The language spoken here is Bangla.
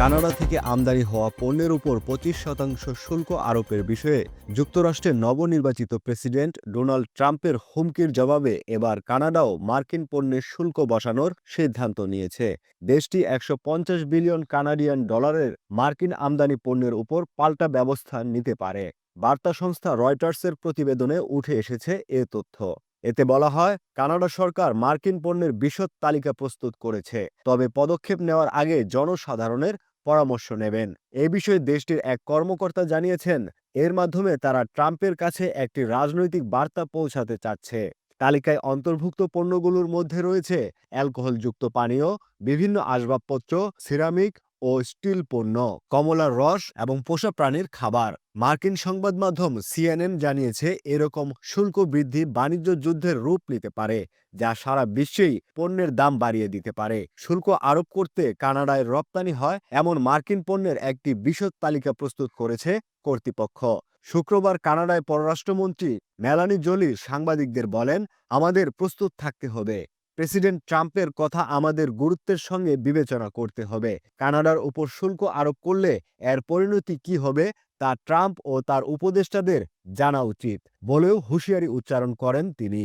কানাডা থেকে আমদানি হওয়া পণ্যের উপর পঁচিশ শতাংশ শুল্ক আরোপের বিষয়ে যুক্তরাষ্ট্রের নবনির্বাচিত প্রেসিডেন্ট ডোনাল্ড ট্রাম্পের হুমকির জবাবে এবার কানাডাও মার্কিন পণ্যের শুল্ক বসানোর সিদ্ধান্ত নিয়েছে। দেশটি একশো পঞ্চাশ বিলিয়ন কানাডিয়ান ডলারের মার্কিন আমদানি পণ্যের উপর পাল্টা ব্যবস্থা নিতে পারে। বার্তা সংস্থা রয়টার্সের প্রতিবেদনে উঠে এসেছে এ তথ্য। এতে বলা হয়, কানাডা সরকার মার্কিন পণ্যের বিশদ তালিকা প্রস্তুত করেছে। তবে পদক্ষেপ নেওয়ার আগে জনসাধারণের পরামর্শ নেবেন। এ বিষয়ে দেশটির এক কর্মকর্তা জানিয়েছেন, এর মাধ্যমে তারা ট্রাম্পের কাছে একটি রাজনৈতিক বার্তা পৌঁছাতে চাচ্ছে। তালিকায় অন্তর্ভুক্ত পণ্যগুলোর মধ্যে রয়েছে অ্যালকোহলযুক্ত পানীয়, বিভিন্ন আসবাবপত্র, সিরামিক ও স্টিল পণ্য কমলার রস এবং পোষা প্রাণীর খাবার। মার্কিন সংবাদ মাধ্যম সিএনএন জানিয়েছে, এরকম শুল্ক বৃদ্ধি বাণিজ্য যুদ্ধের রূপ নিতে পারে, যা সারা বিশ্বেই পণ্যের দাম বাড়িয়ে দিতে পারে। শুল্ক আরোপ করতে কানাডায় রপ্তানি হয়, এমন মার্কিন পণ্যের একটি বিশদ তালিকা প্রস্তুত করেছে কর্তৃপক্ষ। শুক্রবার কানাডায় পররাষ্ট্রমন্ত্রী মেলানি জোলি সাংবাদিকদের বলেন, আমাদের প্রস্তুত থাকতে হবে। প্রেসিডেন্ট ট্রাম্পের কথা আমাদের গুরুত্বের সঙ্গে বিবেচনা করতে হবে। কানাডার উপর শুল্ক আরোপ করলে এর পরিণতি কি হবে তা ট্রাম্প ও তার উপদেষ্টাদের জানা উচিত, বলেও হুঁশিয়ারি উচ্চারণ করেন তিনি।